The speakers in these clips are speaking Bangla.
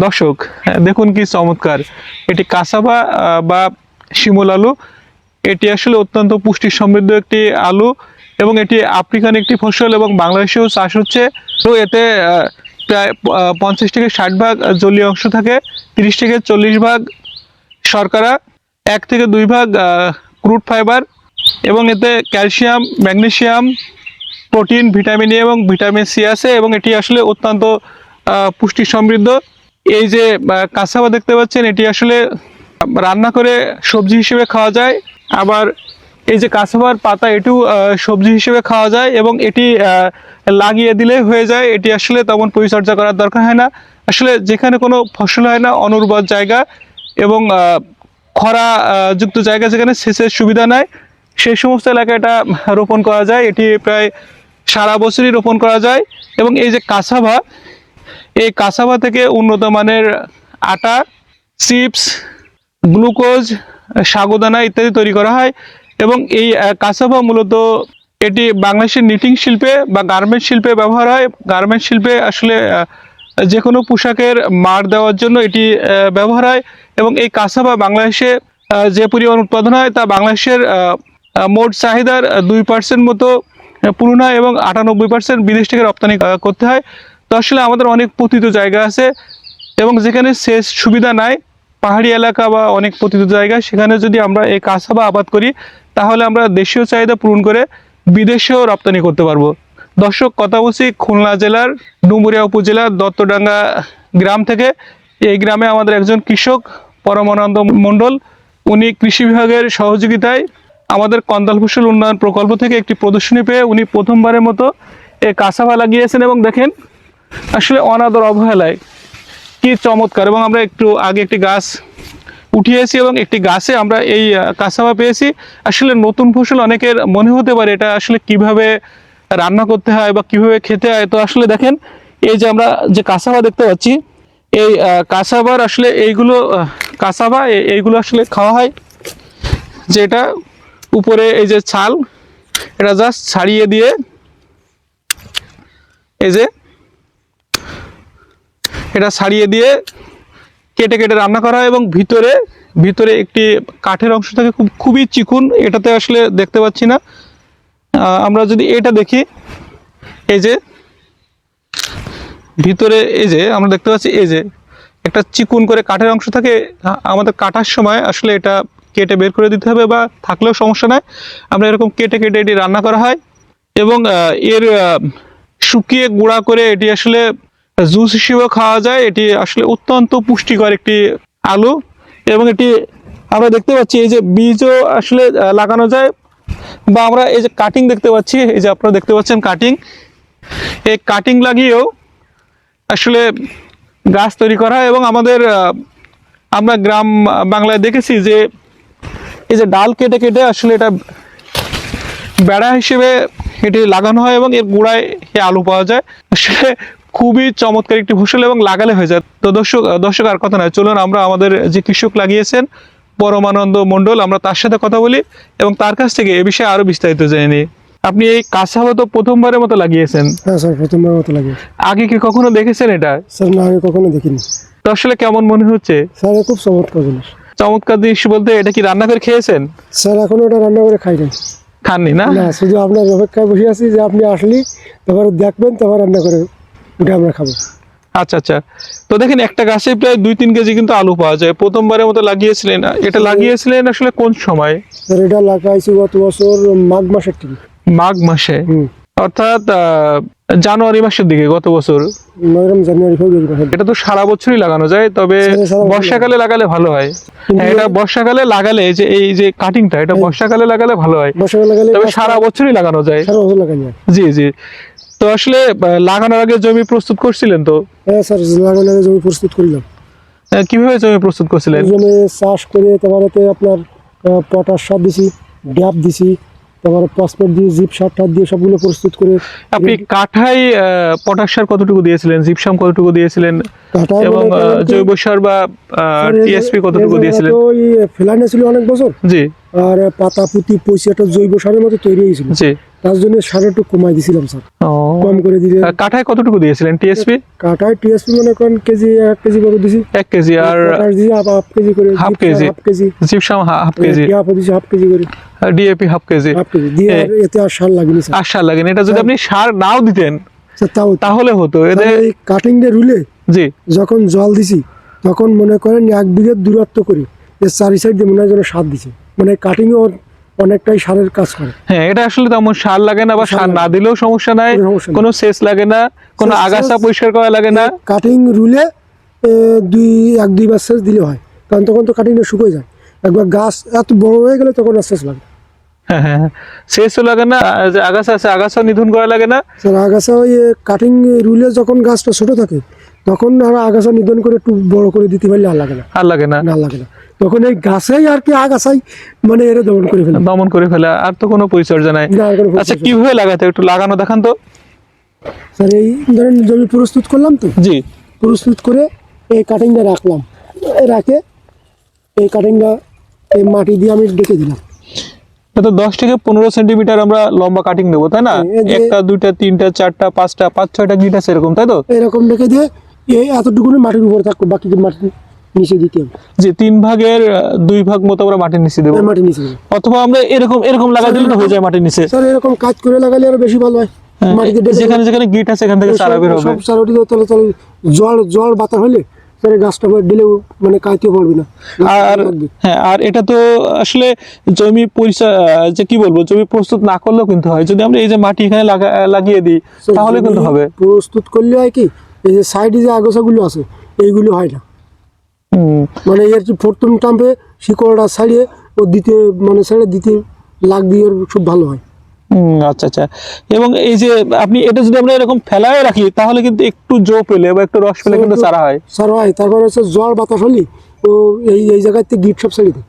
দর্শক, দেখুন কি চমৎকার। এটি কাসাবা বা শিমুল আলু। এটি আসলে অত্যন্ত পুষ্টি সমৃদ্ধ একটি আলু এবং এটি আফ্রিকান একটি ফসল এবং বাংলাদেশেও চাষ হচ্ছে। তো এতে প্রায় পঞ্চাশ থেকে ষাট ভাগ জলীয় অংশ থাকে, তিরিশ থেকে চল্লিশ ভাগ শর্করা, এক থেকে দুই ভাগ ক্রুড ফাইবার এবং এতে calcium magnesium protein vitamin A এবং ভিটামিন সি আছে এবং এটি আসলে অত্যন্ত পুষ্টি সমৃদ্ধ এই যে কাঁচাবা দেখতে পাচ্ছেন, এটি আসলে রান্না করে সবজি হিসেবে খাওয়া যায়। আবার এই যে কাঁচাবার পাতা এটু সবজি হিসেবে খাওয়া যায় এবং এটি লাগিয়ে দিলে হয়ে যায়। এটি আসলে তেমন পরিচর্যা করার দরকার হয় না। আসলে যেখানে কোনো ফসল হয় না, অনুর্বর জায়গা এবং খরা যুক্ত জায়গা যেখানে সেচের সুবিধা নাই সেই সমস্ত এলাকায় এটা রোপণ করা যায়। এটি প্রায় সারা বছরই রোপণ করা যায় এবং এই যে কাসাভা এই কাসাভা থেকে উন্নত মানের আটা, চিপস, গ্লুকোজ, সাগুদানা ইত্যাদি তৈরি করা হয় এবং এই কাসাভা মূলত এটি বাংলাদেশের নিটিং শিল্পে বা গার্মেন্ট শিল্পে ব্যবহার হয়। গার্মেন্ট শিল্পে আসলে যে কোনো পোশাকের মার দেওয়ার জন্য এটি ব্যবহার হয় এবং এই কাসাবা বাংলাদেশে যে পরিমাণ উৎপাদন হয় তা বাংলাদেশের মোট চাহিদার দুই পার্সেন্ট মতো পূরণ হয় এবং আটানব্বই পার্সেন্ট বিদেশ থেকে রপ্তানি করতে হয়। তো আসলে আমাদের অনেক পতিত জায়গা আছে এবং যেখানে সেচ সুবিধা নাই, পাহাড়ি এলাকা বা অনেক পতিত জায়গা, সেখানে যদি আমরা এই কাঁচাবা আবাদ করি, তাহলে আমরা দেশীয় চাহিদা পূরণ করে বিদেশেও রপ্তানি করতে পারব। দর্শক, কথা বলছি খুলনা জেলার ডুমুরিয়া উপজেলার দত্তডাঙ্গা গ্রাম থেকে। এই গ্রামে আমাদের একজন কৃষক, পরমানন্দ মণ্ডল। উনি কৃষি বিভাগের সহযোগিতায় আমাদের কন্দাল ফসল উন্নয়ন প্রকল্প থেকে একটি প্রদর্শনী পেয়ে উনি প্রথমবারের মতো এই কাঁচাবা লাগিয়েছেন এবং দেখেন আসলে অনাদর অবহেলায় কি চমৎকার। এবং আমরা একটু আগে একটি গাছ উঠিয়েছি এবং একটি গাছে আমরা এই কাঁচাবা পেয়েছি। আসলে নতুন ফসল অনেকের মনে হতে পারে এটা আসলে কীভাবে রান্না করতে হয় বা কীভাবে খেতে হয়। তো আসলে দেখেন, এই যে আমরা যে কাঁচাবা দেখতে পাচ্ছি, এই কাঁচাবার আসলে এইগুলো কাঁচাবা এইগুলো আসলে খাওয়া হয়। যেটা উপরে এই যে ছাল, এটা জাস্ট ছাড়িয়ে দিয়ে এই যে এটা ছাড়িয়ে দিয়ে কেটে কেটে রান্না করা হয় এবং ভিতরে ভিতরে একটি কাঠের অংশ থাকে খুব, খুবই চিকুন, এটাতে আসলে দেখতে পাচ্ছি না। আমরা যদি এটা দেখি, এই যে, ভিতরে এই যে, আমরা দেখতে পাচ্ছি এই যে, একটা চিকুন করে কাঠের অংশ থাকে, আমাদের কাটার সময় আসলে এটা কেটে বের করে দিতে হবে বা থাকলেও সমস্যা নাই। আমরা এরকম কেটে কেটে এটি রান্না করা হয় এবং এর শুকিয়ে গুঁড়া করে এটি আসলে জুস হিসেবেও খাওয়া যায়। এটি আসলে অত্যন্ত পুষ্টিকর একটি আলু এবং এটি আমরা দেখতে পাচ্ছি, এই যে বীজও আসলে লাগানো যায় বা আমরা এই যে কাটিং দেখতে পাচ্ছি, এই যে আপনারা দেখতে পাচ্ছেন কাটিং এই কাটিং লাগিয়েও আসলে গাছ তৈরি করা হয় এবং আমাদের আমরা গ্রাম বাংলায় দেখেছি যে এই যে ডাল কেটে কেটে আসলে এটা বেড়া হিসেবে এটি লাগানো হয় এবং এর গোড়ায় আলু পাওয়া যায়। আসলে খুবই চমৎকার একটি ফসল এবং লাগালে হয়ে যায়। তো দর্শক দর্শক আর কথা নয় চলুন আমরা আমাদের যে কৃষক লাগিয়েছেন পরমানন্দ মণ্ডল আমরা তার সাথে কথা বলি এবং তার কাছ থেকে এ বিষয়ে আরও বিস্তারিত জেনে নিই। আপনি এই কাঁচাবা তো প্রথমবারের মতো লাগিয়েছেন? হ্যাঁ স্যার প্রথমবার মতো আগে কি কখনো দেখেছেন এটা? স্যার না আগে কখনো দেখিনি। তো আসলে কেমন মনে হচ্ছে? স্যার খুব চমৎকার জিনিস। চমৎকার জিনিস বলতে এটা কি রান্না করে খেয়েছেন? স্যার এখনও ওটা রান্না করে খাই নাই। খাননি না? না শুধু আপনার অপেক্ষায় বসে আছি যে আপনি আসলি তারপরে দেখবেন তারপর রান্না করে উঠে আমরা খাব। আচ্ছা আচ্ছা। তো দেখেন একটা গাছে প্রায় দুই তিন কেজি কিন্তু আলু পাওয়া যায়। প্রথমবারের মতো লাগিয়েছিলেন। এটা লাগিয়েছিলেন আসলে কোন সময়? এটা লাগাইছি গত বছর মাঘ মাসের থেকে। মাঘ মাসে? অর্থাৎ জানুয়ারি মাসের দিকে গত বছর। এটা তো সারা বছরই লাগানো যায় তবে বর্ষাকালে লাগালে ভালো হয়। হ্যাঁ, এটা বর্ষাকালে লাগালে যে এই যে কাটিংটা এটা বর্ষাকালে লাগালে ভালো হয়। তবে সারা বছরই লাগানো যায়। জি জি। তো আসলে লাগানোর আগে জমি প্রস্তুত করছিলেন তো? হ্যাঁ স্যার লাগানোর আগে জমি প্রস্তুত করলাম। কীভাবে জমি প্রস্তুত করছিলেন? জমি চাষ করে তারপরে আপনার পটাশ সার দিছি ড্যাপ দিছি তারপরে ফসফেট দিয়ে জিপ সার টার দিয়ে সবগুলো প্রস্তুত করে আপনি কাঠাই পটাশ সার কতটুকু দিয়েছিলেন? জিপসাম কতটুকু দিয়েছিলেন? এবং জৈব সার বা টিএসপি কতটুকু দিয়েছিলেন? তো ওই ফেলানে ছিল অনেক বছর। জি। আর পাতা পুঁতি পচি একটা জৈব সারের মতো তৈরি হয়েছিল। তার জন্য সার একটু কমাই দিছিলাম স্যার। কম করে দিলে কাঠায় কতটুকু দিয়েছিলেন? টিএসপি কাটায় টিএসপি মনে করেন কেজি এক কেজি করে দিছি। এক কেজি আর হাফ হাফ কেজি করে half KG. Half KG. Gypsum half KG. DAP দিছি হাফ কেজি করে। DAP half KG. Half KG. দিয়ে এতে আর সার লাগেনি স্যার। আর সার লাগেন। এটা যদি আপনি সার নাও দিতেন তাহলে হতো। এই কাটিং দিয়ে রুলে জি। যখন জল দিছি তখন মনে করেন এক বিঘের দূরত্ব করি এর চারি সাইড দিয়ে মনে হয় যেন সার দিছে। মানে কাটিংয়ে ওর অনেকটাই সারের কাজ করে। হ্যাঁ এটা আসলে তেমন সার লাগে না বা সার না দিলেও সমস্যা নাই কোনো সেচ লাগে না কোনো আগাছা পরিষ্কার করা লাগে না। কাটিং রুলে দুই এক দুই দুইবার সেচ দিলে হয়। কারণ তখন তো কাটিংটা শুকিয়ে যায়। একবার গাছ এত বড় হয়ে গেলে তখন আর সেচ লাগে হ্যাঁ হ্যাঁ হ্যাঁ। সেচও লাগে না আর যে আগাছা আছে আগাছা নিধন করা লাগে না। স্যার আগাছা ওই কাটিং রুলে যখন গাছটা ছোট থাকে তখন আর আগাছা নিধন করে একটু বড় করে দিতে পারলে আর লাগে না। আর লাগে না। না লাগে না। তখন এই গাছেই আর কি আগাছাই মানে এরা দমন করে ফেলে। দমন করে ফেলে আর তো কোনো পরিচর্যা নাই। আচ্ছা কীভাবে লাগাতে একটু লাগানো দেখান তো। স্যার এই ধরেন জমি প্রস্তুত করলাম তো? জি। প্রস্তুত করে এই কাটিংটা রাখলাম। রাখে এই কাটিংটা এই মাটি দিয়ে আমি ডেকে দিলাম। তো দশ থেকে পনেরো সেন্টিমিটার আমরা লম্বা কাটিং দেবো তাই না? এই যে- একটা দুইটা তিনটা চারটা পাঁচটা পাঁচ ছয়টা গিট আছে এরকম তাই তো? এরকম ডেকে দিয়ে এই এতটুকুনি মাটির উপরে থাকব বাকি মাটি নিচে দিতে হবে। যে তিন ভাগের দুই ভাগ মতো আমরা মাটির নিচে দেবো। এই মাটি নিচে অথবা আমরা এরকম এরকম লাগাই দিলে তো হয়ে যায় মাটির নিচে। স্যার এরকম কাজ করে লাগালে আরও বেশি ভালো হয়। হ্যাঁ, যেখানে যেখানে গিট আছে এখান থেকে চারা বের হবে। সব তাহলে তাহলে জল জল হলে এই গাছটা দিলেও মানে কাইতে পারবে না। আর হ্যাঁ আর এটা তো আসলে জমি পরিচয় যে কি বলব জমি প্রস্তুত না করলেও কিন্তু হয়। যদি আমরা এই যে মাটি এখানে লাগা- লাগিয়ে দিই তাহলে কিন্তু হবে। প্রস্তুত করলে হয় কি এই যে সাইডে যে আগাছাগুলো আছে এইগুলো হয় না। মানে এর যে প্রথম টাম্পে শিকড়টা ছাড়িয়ে ও দিতে মানে ছেড়ে দিতে লাগ দিয়ে ওর খুব ভালো হয়। আচ্ছা আচ্ছা। এবং এই যে আপনি এটা যদি আমরা এরকম ফেলায় রাখি তাহলে কিন্তু একটু জো পেলে বা একটু রস পেলে কিন্তু চারা হয়। স্যার হয়। তারপর হচ্ছে জল বাতাস হলে ও এই এই জায়গাতে গিট সব ছেড়ে দেয়।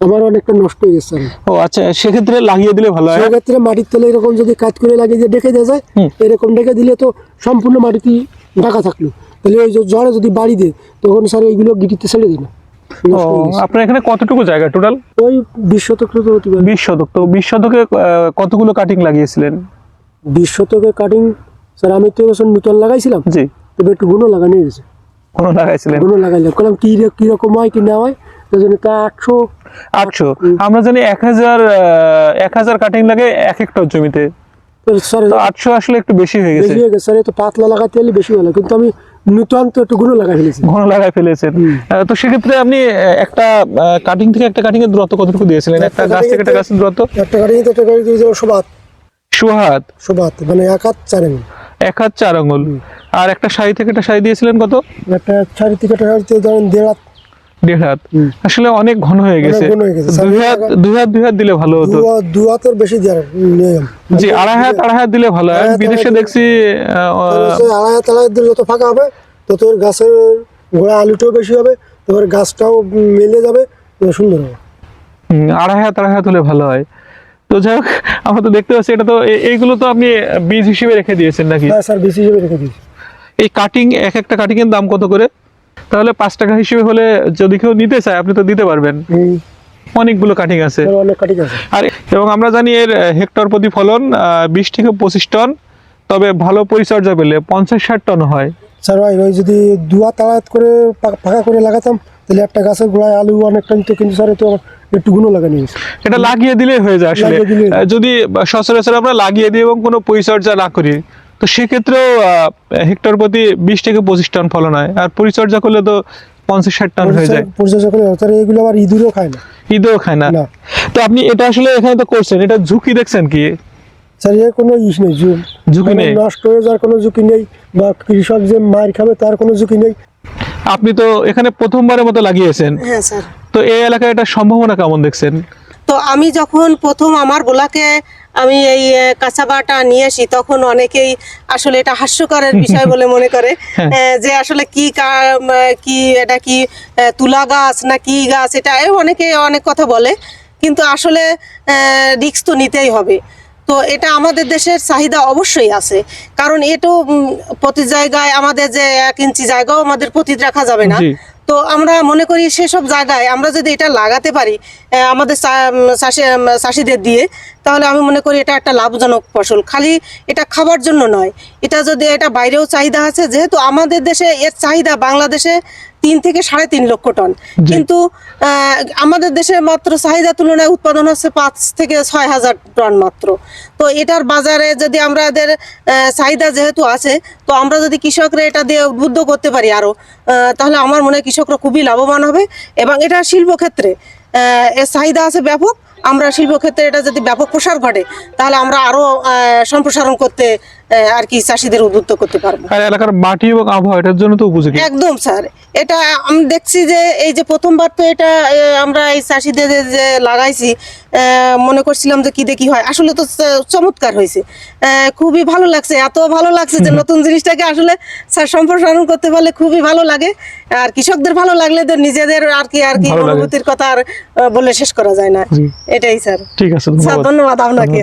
আমার অনেকটা নষ্ট হয়ে গেছে ও আচ্ছা সেক্ষেত্রে লাগিয়ে দিলে ভালো হয়। সেক্ষেত্রে মাটির তলে এরকম যদি কাজ করে লাগিয়ে দিয়ে ডেকে দেওয়া যায় এরকম ডেকে দিলে তো সম্পূর্ণ মাটিতে ঢাকা থাকল। তাহলে ওই জলে যদি বাড়ি দেয় তখন স্যার এইগুলো গিটিতে ছেড়ে দিই না ও নষ্ট গেছে। আপনার এখানে কতটুকু জায়গা টোটাল ওই বিশ শতক তো বিশ শতক। তো বিশ শতকে কতগুলো কাটিং লাগিয়েছিলেন? বিশ শতকে কাটিং স্যার আমি তো এবছর নূতন লাগাইছিলাম। জি। তবে একটু গুণও লাগানো গেছে কোনো লাগাইছিলেন? গুণও লাগাইলাম বললাম কি কীরকম হয় কি না হয় তা আটশো আটশো। আমরা জানি এক হাজার এক হাজার কাটিং লাগে এক জমিতে। স্যার আটশো আসলে একটু বেশি হয়ে গেছে। বেশি হয়ে গেছে। স্যার পাতলা লাগাতে হলে বেশি কিন্তু আমি নূতন তো একটু গুণও লাগাই ফেলেছি। ঘন লাগাই ফেলেছেন। তো সেক্ষেত্রে আপনি একটা কাটিং থেকে একটা কাটিং এর দূরত্ব কতটুকু দিয়েছিলেন? একটা গাছ থেকে একটা গাছের দূরত্ব? একটা কাটিং একটা গাড়ি দিয়ে সোবাত। সুহাত সোবাত মানে এক হাত চার আঙুল। এক হাত চার আঙুল আর একটা শাড়ি থেকে একটা শাড়ি দিয়েছিলেন কত? একটা শাড়ি থেকে একটা শাড়িতে ধরেন দেড় হাত দেড় হাত আসলে অনেক ঘন হয়ে গেছে। ঘন গেছে। দুই হাত দুই হাত দুই হাত দিলে ভালো হতো। দু হাতের বেশি জি আড়াই হাত আড়াই হাত দিলে ভালো হয়। বিদেশে দেখছি আড়াই হাত আড়াই হাত দিলে যত ফাঁকা হবে তত গাছের গোড়া আলুটাও বেশি হবে গাছটাও মেলে যাবে সুন্দর হবে। আড়াই হাত আড়াই হাত হলে ভালো হয়। তো যাই হোক আমরা তো দেখতে পাচ্ছি এটা তো এইগুলো তো আপনি বীজ হিসেবে রেখে দিয়েছেন নাকি? হ্যাঁ স্যার বেশি হিসেবে রেখে দিয়েছি। এই কাটিং এক একটা কাটিং এর দাম কত করে? তাহলে পাঁচ টাকা হিসেবে হলে যদি কেউ নিতে চায় আপনি তো দিতে পারবেন। অনেকগুলো কাটিং আছে। অনেক কাটিং আছে। আর এবং আমরা জানি এর হেক্টর প্রতি ফলন বিশ থেকে পঁচিশ টন তবে ভালো পরিচর্যা পেলে পঞ্চাশ ষাট টন হয়। স্যার ভাই ওই যদি দু হাত আড়াই করে পা- ফাঁকা করে লাগাতাম তাহলে একটা গাছের গোড়ায় আলু অনেকটা নিত কিন্তু স্যার তো একটু লাগানো। এটা লাগিয়ে দিলেই হয়ে যায় আসলে। যদি সচরাচর আমরা লাগিয়ে দিই এবং কোনো পরিচর্যা না করি তো সেক্ষেত্রেও হেক্টর প্রতি বিশ থেকে পঁচিশ টন ফলন হয়। আর পরিচর্যা করলে তো পঞ্চাশ ষাট টন হয়ে যায়। পরিচর্যা করে স্যার এগুলো আবার ইঁদুরও খায় না। ঈদেও খায় না। তো আপনি এটা আসলে এখানে তো করছেন এটা ঝুঁকি দেখছেন কি? স্যার এর কোনো ইস নেই ঝুঁকি নেই। নষ্ট হয়ে যাওয়ার কোনো ঝুঁকি নেই বা কৃষক যে মার খাবে তার কোনো ঝুঁকি নেই। আপনি তো এখানে প্রথমবারের মতো লাগিয়েছেন। হ্যাঁ স্যার। তো এই এলাকায় এটা সম্ভাবনা কেমন দেখছেন? তো আমি যখন প্রথম আমার গোলাকে আমি এই কাঁচাবাটা নিয়ে আসি তখন অনেকেই আসলে এটা হাস্যকরের বিষয় বলে মনে করে হ্যাঁ। যে আসলে কি কা- কি এটা কি তুলা গাছ না কি গাছ এটা অনেকে অনেক কথা বলে কিন্তু আসলে রিক্স তো নিতেই হবে। তো এটা আমাদের দেশের চাহিদা অবশ্যই আছে কারণ এটো প্রতি জায়গায় আমাদের যে এক ইঞ্চি জায়গাও আমাদের প্রতি রাখা যাবে না। তো আমরা মনে করি সেসব জায়গায় আমরা যদি এটা লাগাতে পারি আমাদের চাষিদের দিয়ে তাহলে আমি মনে করি এটা একটা লাভজনক ফসল। খালি এটা খাবার জন্য নয় এটা যদি এটা বাইরেও চাহিদা আছে যেহেতু আমাদের দেশে এর চাহিদা বাংলাদেশে তিন থেকে সাড়ে তিন লক্ষ টন। কিন্তু আমাদের দেশে মাত্র চাহিদা তুলনায় উৎপাদন হচ্ছে পাঁচ থেকে ছয় হাজার টন মাত্র। তো এটার বাজারে যদি আমরা এদের চাহিদা যেহেতু আছে তো আমরা যদি কৃষকরা এটা দিয়ে উদ্বুদ্ধ করতে পারি আরও তাহলে আমার মনে হয় কৃষকরা খুবই লাভবান হবে। এবং এটা শিল্পক্ষেত্রে এর চাহিদা আছে ব্যাপক আমরা শিল্পক্ষেত্রে এটা যদি ব্যাপক প্রসার ঘটে তাহলে আমরা আরও সম্প্রসারণ করতে আর কি চাষিদের উদ্বুদ্ধ করতে পারব। আর এলাকার মাটি এবং আবহাওয়া এটার জন্য তো উপযোগী। একদম স্যার। এটা আমি দেখছি যে এই যে প্রথমবার তো এটা আমরা এই চাষিদের যে- লাগাইছি মনে করছিলাম যে কি দেখি হয়। আসলে তো চমৎকার হয়েছে। খুবই ভালো লাগছে এত ভালো লাগছে যে নতুন জিনিসটাকে আসলে স্যার সম্প্রসারণ করতে পারলে খুবই ভালো লাগে। আর কৃষকদের ভালো লাগলে তো নিজেদের আর কি আর কি অনুভূতির কথা আর বলে শেষ করা যায় না। এটাই স্যার। ঠিক আছে স্যার ধন্যবাদ আপনাকে।